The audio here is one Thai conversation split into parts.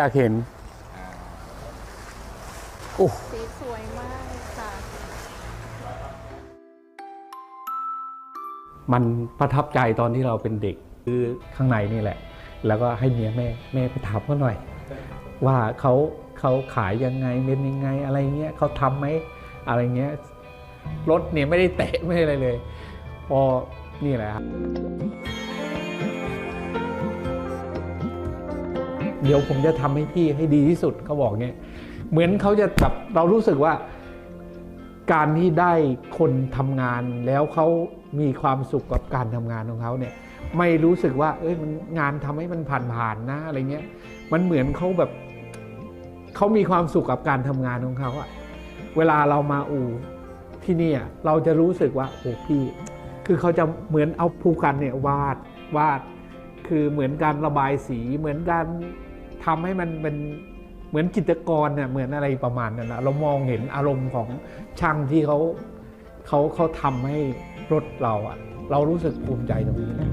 อยากเห็นโอ้สีสวยมากเลยค่ะ มันประทับใจตอนที่เราเป็นเด็กคือข้างในนี่แหละ แล้วก็ให้เมียแม่แม่ไปถามเขาหน่อย ว่าเขาเขาขายยังไงเป็นยังไงอะไรเงี้ยเขาทำไหมอะไรเงี้ยรถเนี่ยไม่ได้เตะไม่ได้อะไรเลยพอนี่แหละครับ เดี๋ยวผมจะทำให้พี่ให้ดีที่สุดเขาบอกเงี้ยเหมือนเขาจะแบบเรารู้สึกว่า การที่ได้คนทำงานแล้วเขามีความสุขกับการทำงานของเขาเนี่ย ไม่รู้สึกว่า เอ้ยมันงานทำให้มันผ่านๆนะอะไรเงี้ย มันเหมือนเขาแบบเขามีความสุขกับการทำงานของเขาอะเวลาเรามาอู่ที่นี่เราจะรู้สึกว่าโอ้พี่ คือเขาจะเหมือนเอาภูกันเนี่ยวาดวาด คือเหมือนการระบายสีเหมือนการ ทำให้มันเป็นเหมือนจิตกรเนี่ยเหมือนอะไรประมาณนั้นนะเรามองเห็นอารมณ์ของช่างที่เขาเขาเขาทำให้รถเราอะเรารู้สึกภูมิใจตรงนี้นะ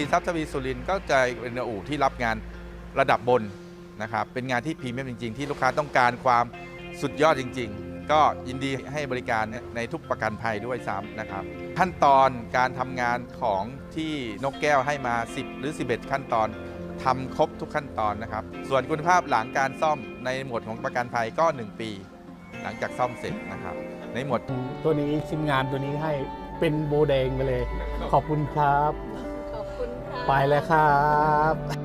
สินทรัพย์ทวีสุรินทร์ก็จะเป็นอู่ที่รับงานระดับบนนะครับเป็นงานที่พรีเมียมจริง ๆ ที่ลูกค้าต้องการความสุดยอดจริง ๆ ก็ยินดีให้บริการในทุกประกันภัยด้วยซ้ำนะครับ ขั้นตอนการทำงานของที่นกแก้วให้มา 10 หรือ 11 ขั้นตอนทำครบทุกขั้นตอนนะครับ ส่วนคุณภาพหลังการซ่อมในหมวดของประกันภัยก็ 1 ปี หลังจากซ่อมเสร็จนะครับ ในหมวดตัวนี้ชิ้นงานตัวนี้ให้เป็นโบแดงไปเลย ขอบคุณครับ ไปแล้วครับ